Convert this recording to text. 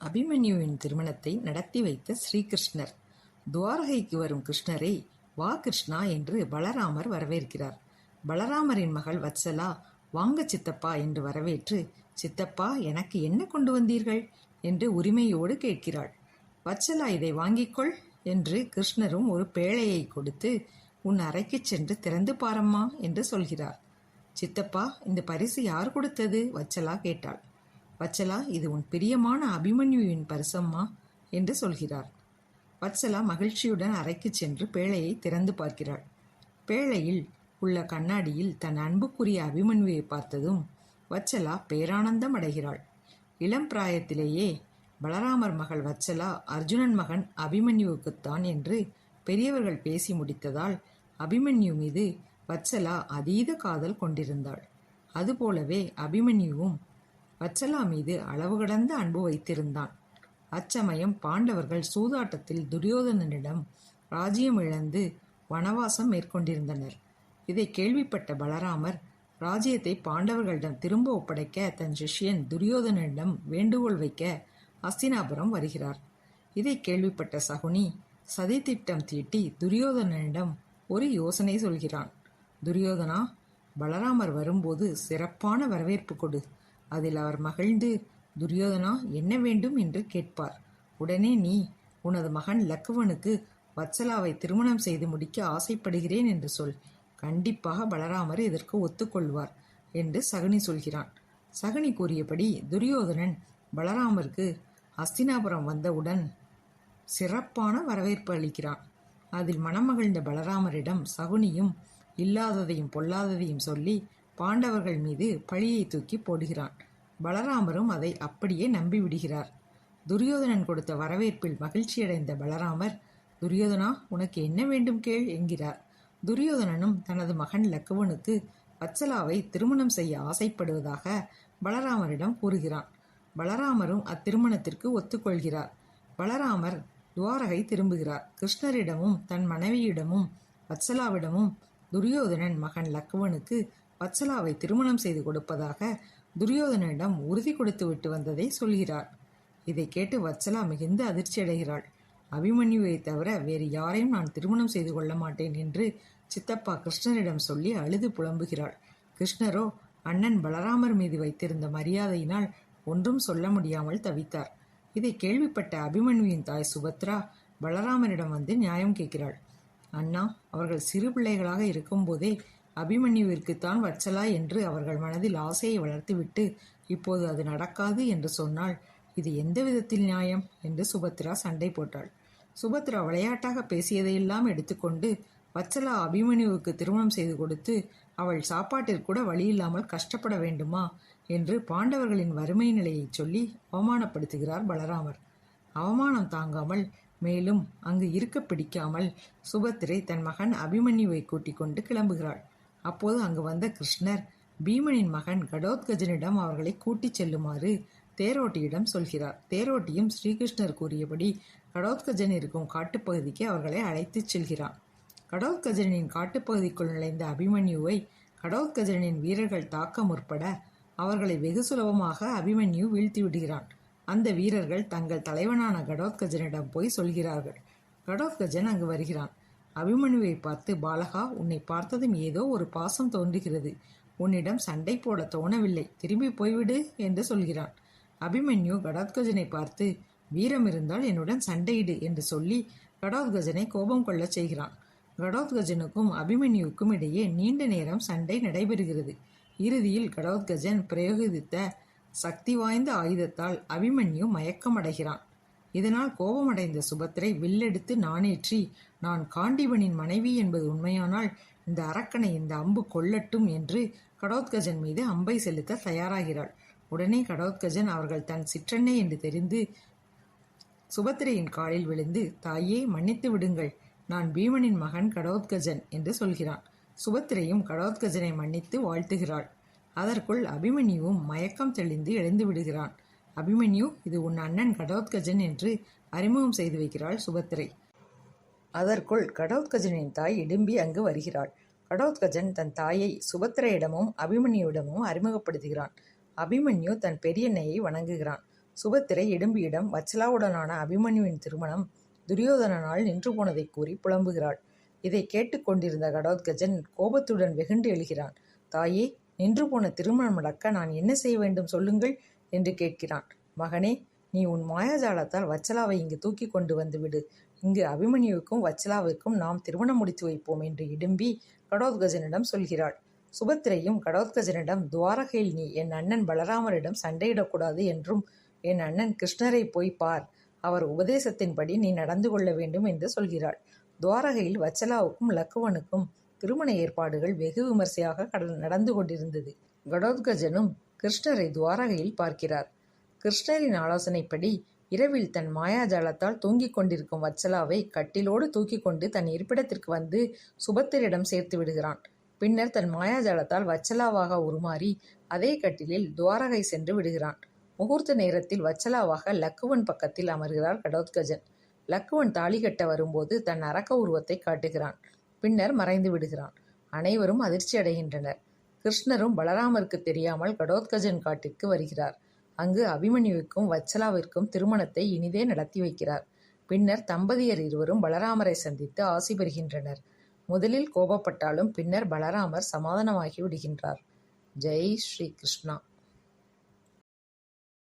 அபிமன்யுவின் திருமணத்தை நடத்தி வைத்த ஸ்ரீகிருஷ்ணர் துவாரகைக்கு வரும் கிருஷ்ணரை வா கிருஷ்ணா என்று பலராமர் வரவேற்கிறார். பலராமரின் மகள் வத்சலா வாங்க சித்தப்பா என்று வரவேற்று சித்தப்பா எனக்கு என்ன கொண்டு வந்தீர்கள்? என்று உரிமையோடு கேட்கிறாள். வச்சலா இதை வாங்கிக்கொள் என்று கிருஷ்ணரும் ஒரு பேழையை கொடுத்து உன் அறைக்கு சென்று திறந்து பாரம்மா என்று சொல்கிறார். சித்தப்பா இந்த பரிசு யார் கொடுத்தது? வச்சலா கேட்டாள். வச்சலா இது உன் பிரியமான அபிமன்யுவின் பரிசம்மா? என்று சொல்கிறார். வத்சலா மகிழ்ச்சியுடன் அறைக்கு சென்று பேழையை திறந்து பார்க்கிறாள். பேழையில் உள்ள கண்ணாடியில் தன் அன்புக்குரிய அபிமன்யுவை பார்த்ததும் வச்சலா பேரானந்தம் அடைகிறாள். இளம் பிராயத்திலேயே பலராமர் மகள் வச்சலா அர்ஜுனன் மகன் அபிமன்யுவுக்குத்தான் என்று பெரியவர்கள் பேசி முடித்ததால் அபிமன்யு மீது வச்சலா அதீத காதல் கொண்டிருந்தாள். அதுபோலவே அபிமன்யுவும் வச்சலா மீது அளவு கடந்த அன்பு வைத்திருந்தான். அச்சமயம் பாண்டவர்கள் சூதாட்டத்தில் துரியோதனனிடம் ராஜ்யம் இழந்து வனவாசம் மேற்கொண்டிருந்தனர். இதை கேள்விப்பட்ட பலராமர் ராஜ்யத்தை பாண்டவர்களிடம் திரும்ப ஒப்படைக்க தன் சிஷ்யன் துரியோதனனிடம் வேண்டுகோள் வைக்க அஸ்தினாபுரம் வருகிறார். இதை கேள்விப்பட்ட சகுனி சதித்திட்டம் தீட்டி துரியோதனனிடம் ஒரு யோசனை சொல்கிறான். துரியோதனா பலராமர் வரும்போது சிறப்பான வரவேற்பு கொடு. அதில் அவர் மகிழ்ந்து துரியோதனா என்ன வேண்டும் என்று கேட்பார். உடனே நீ உனது மகன் லக்குவனுக்கு வத்சலாவை திருமணம் செய்து முடிக்க ஆசைப்படுகிறேன் என்று சொல். கண்டிப்பாக பலராமர் இதற்கு ஒத்துக்கொள்வார் என்று சகுனி சொல்கிறான். சகுனி கூறியபடி துரியோதனன் பலராமருக்கு அஸ்தினாபுரம் வந்தவுடன் சிறப்பான வரவேற்பு அளிக்கிறான். அதில் மணமகிழ்ந்த பலராமரிடம் சகுனியும் இல்லாததையும் பொல்லாததையும் சொல்லி பாண்டவர்கள் மீது பழியை தூக்கி போடுகிறான். பலராமரும் அதை அப்படியே நம்பிவிடுகிறார். துரியோதனன் கொடுத்த வரவேற்பில் மகிழ்ச்சியடைந்த பலராமர் துரியோதனா உனக்கு என்ன வேண்டும் கேள் என்கிறார். துரியோதனனும் தனது மகன் லக்குவனுக்கு வத்சலாவை திருமணம் செய்ய ஆசைப்படுவதாக பலராமரிடம் கூறுகிறான். பலராமரும் அத்திருமணத்திற்கு ஒத்துக்கொள்கிறார். பலராமர் துவாரகை திரும்புகிறார். கிருஷ்ணரிடமும் தன் மனைவியிடமும் வத்சலாவிடமும் துரியோதனன் மகன் லக்குவனுக்கு வத்சலாவை திருமணம் செய்து கொடுப்பதாக துரியோதனிடம் உறுதி கொடுத்து விட்டு வந்ததை சொல்கிறார் இதை கேட்டு வத்சலா மிகுந்த அதிர்ச்சி அடைகிறாள். அபிமன்யுவை தவிர வேறு யாரையும் நான் திருமணம் செய்து கொள்ள மாட்டேன் என்று சித்தப்பா கிருஷ்ணரிடம் சொல்லி அழுது புலம்புகிறாள். கிருஷ்ணரோ அண்ணன் பலராமர் மீது வைத்திருந்த மரியாதையினால் ஒன்றும் சொல்ல முடியாமல் தவித்தார். இதை கேள்விப்பட்ட அபிமன்யுவின் தாய் சுபத்ரா பலராமரிடம் வந்து நியாயம் கேட்கிறாள். அண்ணா அவர்கள் சிறு பிள்ளைகளாக இருக்கும்போதே அபிமன்யுவிற்குத்தான் வச்சலா என்று அவர்கள் மனதில் ஆசையை வளர்த்துவிட்டு இப்போது அது நடக்காது என்று சொன்னால் இது எந்த விதத்தில் நியாயம்? என்று சுபத்ரா சண்டை போட்டாள். சுபத்ரா விளையாட்டாக பேசியதையெல்லாம் எடுத்துக்கொண்டு வச்சலா அபிமன்யுவுக்கு திருமணம் செய்து கொடுத்து அவள் சாப்பாட்டிற்கூட வழியில்லாமல் கஷ்டப்பட வேண்டுமா? என்று பாண்டவர்களின் வறுமை நிலையை சொல்லி அவமானப்படுத்துகிறார் பலராமர். அவமானம் தாங்காமல் மேலும் அங்கு இருக்க பிடிக்காமல் சுபத்திரை தன் மகன் அபிமன்யுவை கூட்டிக் கொண்டு கிளம்புகிறாள். அப்போது அங்கு வந்த கிருஷ்ணர் பீமனின் மகன் கடோத்கஜனிடம் அவர்களை கூட்டிச் செல்லுமாறு தேரோட்டியிடம் சொல்கிறார். தேரோட்டியும் ஸ்ரீகிருஷ்ணர் கூறியபடி கடோத்கஜன் இருக்கும் காட்டுப்பகுதிக்கு அவர்களை அழைத்துச் செல்கிறான். கடோத்கஜனின் காட்டுப்பகுதிக்குள் நுழைந்த அபிமன்யுவை கடோத்கஜனின் வீரர்கள் தாக்க முற்பட அவர்களை வெகு சுலபமாக அபிமன்யு வீழ்த்தி விடுகிறான். அந்த வீரர்கள் தங்கள் தலைவனான கடோத்கஜனிடம் போய் சொல்கிறார்கள். கடோத்கஜன் அங்கு வருகிறான். அபிமன்யுவை பார்த்து பாலகா உன்னை பார்த்ததும் ஏதோ ஒரு பாசம் தோன்றுகிறது. உன்னிடம் சண்டை போட தோணவில்லை. திரும்பி போய்விடு என்று சொல்கிறான். அபிமன்யு கடாத்கஜனை பார்த்து வீரம் இருந்தால் என்னுடன் சண்டையிடு என்று சொல்லி கடோத்கஜனை கோபம் கொள்ளச் செய்கிறான். கடோத்கஜனுக்கும் அபிமன்யுவுக்கும் இடையே நீண்ட நேரம் சண்டை நடைபெறுகிறது. இறுதியில் கடோத்கஜன் பிரயோகித்த சக்தி வாய்ந்த ஆயுதத்தால் அபிமன்யு மயக்கமடைகிறான். இதனால் கோபமடைந்த சுபத்திரை வில்லெடுத்து நாணேற்றி நான் காண்டிவனின் மனைவி என்பது உண்மையானால் இந்த அரக்கனை இந்த அம்பு கொல்லட்டும் என்று கடோத்கஜன் மீது அம்பை செலுத்த தயாராகிறாள். உடனே கடோத்கஜன் அவர்கள் தன் சிற்றன்னை என்று தெரிந்து சுபத்திரையின் காலில் விழுந்து தாயே மன்னித்து விடுங்கள். நான் பீமனின் மகன் கடோத்கஜன் என்று சொல்கிறான். சுபத்திரையும் கடோத்கஜனை மன்னித்து வாழ்த்துகிறாள். அதற்குள் அபிமன்யுவும் மயக்கம் தெளிந்து எழுந்து விடுகிறான். அபிமன்யு இது உன் அண்ணன் கடோத்கஜன் என்று அறிமுகம் செய்து வைக்கிறாள் சுபத்திரை. அதற்குள் கடோத்கஜனின் தாய் இடும்பி அங்கு வருகிறாள். கடோத்கஜன் தன் தாயை சுபத்திரையிடமும் அபிமன்யுவிடமும் அறிமுகப்படுத்துகிறான். அபிமன்யு தன் பெரியண்ணையை வணங்குகிறான். சுபத்திரை இடும்பியிடம் வச்சலாவுடனான அபிமன்யுவின் திருமணம் துரியோதனனால் நின்று போனதைக் கூறி புலம்புகிறாள். இதை கேட்டுக்கொண்டிருந்த கடோத்கஜன் கோபத்துடன் வெகுண்டு எழுகிறான். தாயே நின்று போன திருமணம் நடக்க நான் என்ன செய்ய வேண்டும் சொல்லுங்கள். என்று கேட்கிறான். மகனே நீ உன் மாயாஜாலத்தால் வச்சலாவை இங்கு தூக்கி கொண்டு வந்து விடு இங்கு அபிமன்யுவுக்கும் வச்சலாவிற்கும் நாம் திருமணம் முடித்து வைப்போம் என்று இடும்பி கடோத்கஜனிடம் சொல்கிறாள். சுபத்திரையும் கடோத்கஜனிடம் துவாரகையில் நீ என் அண்ணன் பலராமரிடம் சண்டையிடக்கூடாது என்றும் என் அண்ணன் கிருஷ்ணரை போய் பார். அவர் உபதேசத்தின்படி நீ நடந்து கொள்ள வேண்டும் என்று சொல்கிறாள். துவாரகையில் வச்சலாவுக்கும் லக்குவனுக்கும் திருமண ஏற்பாடுகள் வெகு விமர்சையாக நடந்து கொண்டிருந்தது. கடோத்கஜனும் கிருஷ்ணரை துவாரகையில் பார்க்கிறார். கிருஷ்ணரின் ஆலோசனைப்படி இரவில் தன் மாயாஜாலத்தால் தூங்கிக் கொண்டிருக்கும் வத்சலாவை கட்டிலோடு தூக்கிக் கொண்டு தன் இருப்பிடத்திற்கு வந்து சுபத்திரிடம் சேர்த்து விடுகிறான். பின்னர் தன் மாயாஜாலத்தால் வச்சலாவாக உருமாறி அதே கட்டிலில் துவாரகை சென்று விடுகிறான். முகூர்த்த நேரத்தில் வச்சலாவாக லக்குவன் பக்கத்தில் அமர்கிறார் கடோத்கஜன். லக்குவன் தாலி கட்ட வரும்போது தன் அரக்க உருவத்தை காட்டுகிறான். பின்னர் மறைந்து விடுகிறான். அனைவரும் அதிர்ச்சி அடைகின்றனர் கிருஷ்ணரும் பலராமருக்கு தெரியாமல் கடோத்கஜன் காட்டிற்கு வருகிறார். அங்கு அபிமன்யுவுக்கும் வச்சலாவிற்கும் திருமணத்தை இனிதே நடத்தி வைக்கிறார். பின்னர் தம்பதியர் இருவரும் பலராமரை சந்தித்து ஆசி பெறுகின்றனர். முதலில் கோபப்பட்டாலும் பின்னர் பலராமர் சமாதானமாகி விடுகின்றார். ஜெய் ஸ்ரீ கிருஷ்ணா.